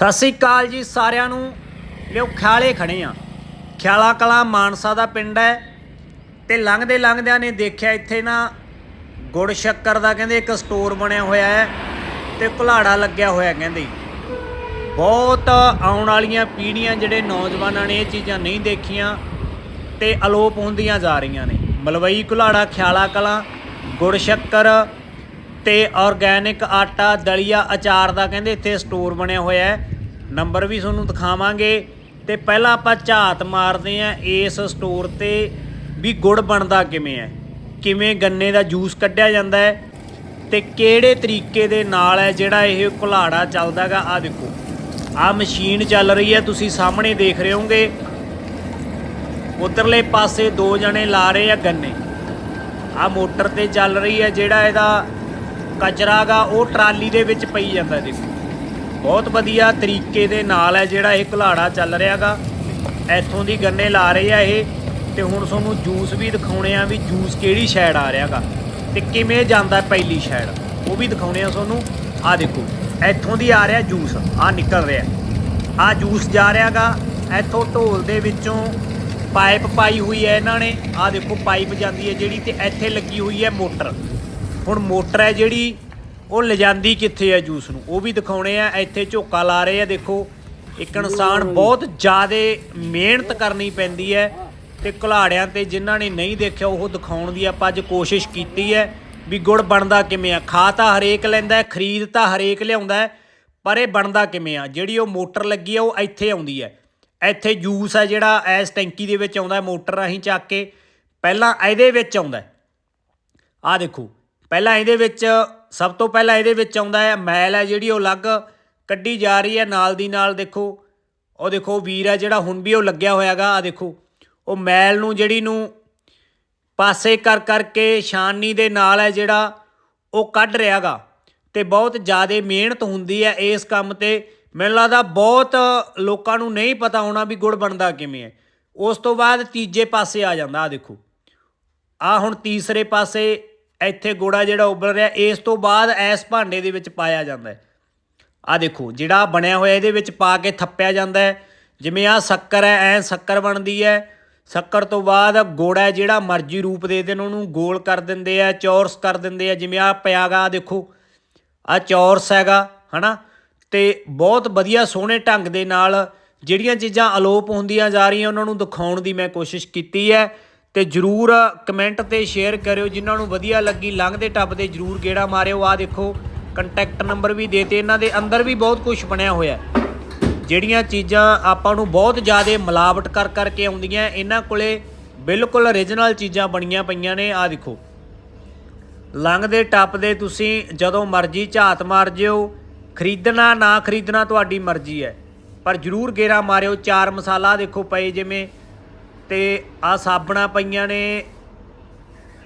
ਸਤਿ ਸ੍ਰੀ ਅਕਾਲ ਜੀ ਸਾਰਿਆਂ ਨੂੰ। ਲਿਓ ਖਿਆਲੇ ਖੜੇ ਆ। ਖਿਆਲਾ ਕਲਾਂ ਮਾਨਸਾ ਦਾ ਪਿੰਡ ਹੈ ਤੇ ਲੰਘਦੇ ਲੰਘਦਿਆਂ ਨੇ ਦੇਖਿਆ ਇੱਥੇ ਨਾ ਗੁੜ ਸ਼ੱਕਰ ਦਾ ਕਹਿੰਦੇ ਇੱਕ ਸਟੋਰ ਬਣਿਆ ਹੋਇਆ ਹੈ ਤੇ ਕੁਲਾੜਾ ਲੱਗਿਆ ਹੋਇਆ ਕਹਿੰਦੇ। ਬਹੁਤ ਆਉਣ ਵਾਲੀਆਂ ਪੀੜ੍ਹੀਆਂ ਜਿਹੜੇ ਨੌਜਵਾਨਾਂ ਨੇ ਇਹ ਚੀਜ਼ਾਂ ਨਹੀਂ ਦੇਖੀਆਂ ਤੇ ਅਲੋਪ ਹੁੰਦੀਆਂ ਜਾ ਰਹੀਆਂ ਨੇ। ਮਲਵਈ ਕੁਲਾੜਾ ਖਿਆਲਾ ਕਲਾਂ ਗੁੜ ਸ਼ੱਕਰ ਤੇ ਆਰਗੈਨਿਕ ਆਟਾ ਦਲੀਆ ਅਚਾਰ ਦਾ ਕਹਿੰਦੇ ਇੱਥੇ ਸਟੋਰ ਬਣਿਆ ਹੋਇਆ ਹੈ। ਨੰਬਰ ਵੀ ਤੁਹਾਨੂੰ ਦਿਖਾਵਾਂਗੇ। ਤੇ ਪਹਿਲਾਂ ਆਪਾਂ ਝਾਤ ਮਾਰਦੇ ਆਂ ਇਸ ਸਟੋਰ ਤੇ ਵੀ ਗੁੜ ਬਣਦਾ ਕਿਵੇਂ ਹੈ। ਕਿਵੇਂ ਗੰਨੇ ਦਾ ਜੂਸ ਕੱਢਿਆ ਜਾਂਦਾ ਹੈ ਤੇ ਕਿਹੜੇ ਤਰੀਕੇ ਦੇ ਨਾਲ ਹੈ ਜਿਹੜਾ ਇਹ ਕੁਲਾੜਾ ਚੱਲਦਾਗਾ ਆ ਦੇਖੋ ਆ ਮਸ਼ੀਨ ਚੱਲ ਰਹੀ ਹੈ। ਤੁਸੀਂ ਸਾਹਮਣੇ ਦੇਖ ਰਹੇ ਹੋਗੇ ਉਧਰਲੇ ਪਾਸੇ ਦੋ ਜਣੇ ਲਾ ਰਹੇ ਆ ਗੰਨੇ। ਆ ਮੋਟਰ ਤੇ ਚੱਲ ਰਹੀ ਹੈ ਜਿਹੜਾ ਇਹਦਾ ਕਚਰਾ ਗਾ ਉਹ ਟਰਾਲੀ ਦੇ ਵਿੱਚ ਪਈ ਜਾਂਦਾ ਦੇਖੋ ਬਹੁਤ ਵਧੀਆ ਤਰੀਕੇ ਦੇ ਨਾਲ ਹੈ ਜਿਹੜਾ ਇਹ ਘੁਲਾੜਾ ਚੱਲ ਰਿਹਾਗਾ। ਇੱਥੋਂ ਦੀ ਗੰਨੇ ਲਾ ਰਹੇ ਆ ਇਹ ਤੇ ਹੁਣ ਤੁਹਾਨੂੰ ਜੂਸ ਵੀ ਦਿਖਾਉਣੇ ਆ ਵੀ ਜੂਸ ਕਿਹੜੀ ਸ਼ੈਡ ਆ ਰਿਹਾਗਾ ਤੇ ਕਿਵੇਂ ਜਾਂਦਾ ਪਹਿਲੀ ਸ਼ੈਡ ਉਹ ਵੀ ਦਿਖਾਉਣੇ ਆ ਤੁਹਾਨੂੰ। ਆ ਦੇਖੋ, ਇੱਥੋਂ ਦੀ ਆ ਰਿਹਾ ਜੂਸ ਆ ਨਿਕਲ ਰਿਹਾ। ਆ ਜੂਸ ਜਾ ਰਿਹਾਗਾ, ਇੱਥੋਂ ਢੋਲ ਦੇ ਵਿੱਚੋਂ ਪਾਈਪ ਪਾਈ ਹੋਈ ਹੈ ਇਹਨਾਂ ਨੇ। ਆ ਦੇਖੋ ਪਾਈਪ ਜਾਂਦੀ ਹੈ ਜਿਹੜੀ ਤੇ ਇੱਥੇ ਲੱਗੀ ਹੋਈ ਹੈ ਮੋਟਰ। ਹੁਣ ਮੋਟਰ ਹੈ ਜਿਹੜੀ ਉਹ ਲਿਜਾਂਦੀ ਕਿੱਥੇ ਹੈ ਜੂਸ ਨੂੰ? ਉਹ ਵੀ ਦਿਖਾਉਣੇ ਆ ਇੱਥੇ ਝੋਕਾ ਲਾ ਰਹੇ ਆ ਦੇਖੋ। ਇੱਕ ਇਨਸਾਨ ਬਹੁਤ ਜ਼ਿਆਦਾ ਮਿਹਨਤ ਕਰਨੀ ਪੈਂਦੀ ਹੈ ਤੇ ਘੁਲਾੜਿਆਂ ਤੇ ਜਿਨ੍ਹਾਂ ਨੇ ਨਹੀਂ ਦੇਖਿਆ ਉਹ ਦਿਖਾਉਣ ਦੀ ਆਪਾਂ ਅੱਜ ਕੋਸ਼ਿਸ਼ ਕੀਤੀ ਹੈ ਵੀ ਗੁੜ ਬਣਦਾ ਕਿਵੇਂ ਆ? ਖਾ ਤਾਂ ਹਰੇਕ ਲੈਂਦਾ ਖਰੀਦ ਤਾਂ ਹਰੇਕ ਲਿਆਉਂਦਾ ਪਰ ਇਹ ਬਣਦਾ ਕਿਵੇਂ ਆ? ਜਿਹੜੀ ਉਹ ਮੋਟਰ ਲੱਗੀ ਆ ਉਹ ਇੱਥੇ ਆਉਂਦੀ ਹੈ। ਇੱਥੇ ਜੂਸ ਹੈ ਜਿਹੜਾ ਐਸ ਟੈਂਕੀ ਦੇ ਵਿੱਚ ਆਉਂਦਾ ਮੋਟਰ ਰਾਹੀਂ ਚੱਕ ਕੇ ਪਹਿਲਾਂ ਇਹਦੇ ਵਿੱਚ ਆਉਂਦਾ ਆ ਦੇਖੋ ਪਹਿਲਾਂ ਇਹਦੇ ਵਿੱਚ, ਸਭ ਤੋਂ ਪਹਿਲਾਂ ਇਹਦੇ ਵਿੱਚ ਆਉਂਦਾ ਹੈ ਮੈਲ ਹੈ ਜਿਹੜੀ ਉਹ ਅਲੱਗ ਕੱਢੀ ਜਾ ਰਹੀ ਹੈ ਨਾਲ ਦੀ ਨਾਲ, ਦੇਖੋ। ਉਹ ਦੇਖੋ, ਵੀਰ ਹੈ ਜਿਹੜਾ, ਹੁਣ ਵੀ ਉਹ ਲੱਗਿਆ ਹੋਇਆਗਾ ਆ ਦੇਖੋ। ਉਹ ਮੈਲ ਨੂੰ, ਜਿਹੜੀ ਨੂੰ ਪਾਸੇ ਕਰ ਕਰਕੇ ਛਾਨਣੀ ਦੇ ਨਾਲ ਹੈ ਜਿਹੜਾ, ਉਹ ਕੱਢ ਰਿਹਾਗਾ। ਤੇ ਬਹੁਤ ਜ਼ਿਆਦਾ ਮਿਹਨਤ ਹੁੰਦੀ ਹੈ ਇਸ ਕੰਮ ਤੇ। ਮੈਨੂੰ ਲੱਗਦਾ ਬਹੁਤ ਲੋਕਾਂ ਨੂੰ ਨਹੀਂ ਪਤਾ ਹੋਣਾ ਵੀ ਗੁੜ ਬਣਦਾ ਕਿਵੇਂ ਹੈ। ਉਸ ਤੋਂ ਬਾਅਦ ਤੀਜੇ ਪਾਸੇ ਆ ਜਾਂਦਾ ਆ ਦੇਖੋ। ਆ ਹੁਣ ਤੀਸਰੇ ਪਾਸੇ ਇੱਥੇ ਗੋੜਾ ਜਿਹੜਾ ਉੱਬਲ ਰਿਹਾ, ਇਸ ਤੋਂ ਬਾਅਦ ਇਸ ਭਾਂਡੇ ਦੇ ਵਿੱਚ ਪਾਇਆ ਜਾਂਦਾ ਹੈ। ਆ ਦੇਖੋ, ਜਿਹੜਾ ਬਣਿਆ ਹੋਇਆ ਇਹਦੇ ਵਿੱਚ ਪਾ ਕੇ ਥੱਪਿਆ ਜਾਂਦਾ ਹੈ। ਜਿਵੇਂ ਆ ਸ਼ੱਕਰ ਹੈ, ਐ ਸ਼ੱਕਰ ਬਣਦੀ ਹੈ। ਸ਼ੱਕਰ ਤੋਂ ਬਾਅਦ ਗੋੜਾ ਜਿਹੜਾ ਮਰਜ਼ੀ ਰੂਪ ਦੇ ਦੇਣ, ਉਹਨੂੰ ਗੋਲ ਕਰ ਦਿੰਦੇ ਆ, ਚੌਰਸ ਕਰ ਦਿੰਦੇ ਆ। ਜਿਵੇਂ ਆ ਪਿਆਗਾ ਦੇਖੋ ਆ ਚੌਰਸ ਹੈਗਾ, ਹਨਾ? ਤੇ ਬਹੁਤ ਵਧੀਆ ਸੋਹਣੇ ਢੰਗ ਦੇ ਨਾਲ ਜਿਹੜੀਆਂ ਚੀਜ਼ਾਂ ਅਲੋਪ ਹੁੰਦੀਆਂ ਜਾ ਰਹੀਆਂ, ਉਹਨਾਂ ਨੂੰ ਦਿਖਾਉਣ ਦੀ ਮੈਂ ਕੋਸ਼ਿਸ਼ ਕੀਤੀ ਹੈ। ਤੇ ਜਰੂਰ ਕਮੈਂਟ ਤੇ ਸ਼ੇਅਰ ਕਰਿਓ, ਜਿਨ੍ਹਾਂ ਨੂੰ ਵਧੀਆ ਲੱਗੀ, ਲੰਘਦੇ ਟੱਪਦੇ ਜਰੂਰ ਗੇੜਾ ਮਾਰਿਓ। ਆ ਦੇਖੋ ਕੰਟੈਕਟ ਨੰਬਰ ਵੀ ਦੇਤੇ, ਇਹਨਾਂ ਦੇ ਅੰਦਰ ਵੀ ਬਹੁਤ ਕੁਝ ਬਣਿਆ ਹੋਇਆ ਜਿਹੜੀਆਂ ਚੀਜ਼ਾਂ ਆਪਾਂ ਨੂੰ ਬਹੁਤ ਜ਼ਿਆਦਾ ਮਿਲਾਵਟ ਕਰ ਕਰਕੇ ਆਉਂਦੀਆਂ, ਇਹਨਾਂ ਕੋਲੇ ਬਿਲਕੁਲ origignal ਚੀਜ਼ਾਂ ਬਣੀਆਂ ਪਈਆਂ ਨੇ। ਆ ਦੇਖੋ, ਲੰਘਦੇ ਟੱਪਦੇ ਤੁਸੀਂ ਜਦੋਂ ਮਰਜ਼ੀ ਝਾਤ ਮਾਰ ਜਿਓ, ਖਰੀਦਣਾ ਨਾ ਖਰੀਦਣਾ ਤੁਹਾਡੀ ਮਰਜ਼ੀ ਹੈ। ਪਰ ਜਰੂਰ ਗੇਰਾ ਮਾਰਿਓ, ਚਾਰ ਮਸਾਲਾ ਦੇਖੋ ਪਏ, ਜਿਵੇਂ ਤੇ ਆ ਸਾਬਣਾ ਪਈਆਂ ਨੇ।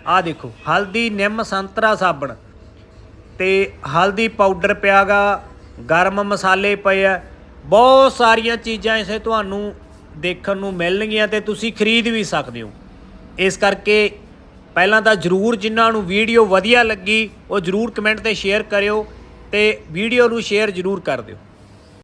ਆ ਦੇਖੋ, ਹਲਦੀ, ਨਿੰਮ, ਸੰਤਰਾ, ਸਾਬਣ। ਤੇ ਹਲਦੀ ਪਾਊਡਰ ਪਿਆਗਾ, ਗਰਮ ਮਸਾਲੇ ਪਏ ਆ। ਬਹੁਤ ਸਾਰੀਆਂ ਚੀਜ਼ਾਂ ਇਸੇ ਤੁਹਾਨੂੰ ਦੇਖਣ ਨੂੰ ਮਿਲਣਗੀਆਂ ਤੇ ਤੁਸੀਂ ਖਰੀਦ ਵੀ ਸਕਦੇ ਹੋ। ਇਸ ਕਰਕੇ ਪਹਿਲਾਂ ਤਾਂ ਜਰੂਰ ਜਿਨ੍ਹਾਂ ਨੂੰ ਵੀਡੀਓ ਵਧੀਆ ਲੱਗੀ, ਉਹ ਜਰੂਰ ਕਮੈਂਟ ਤੇ ਸ਼ੇਅਰ ਕਰਿਓ ਤੇ ਵੀਡੀਓ ਨੂੰ ਸ਼ੇਅਰ ਜਰੂਰ ਕਰ ਦਿਓ।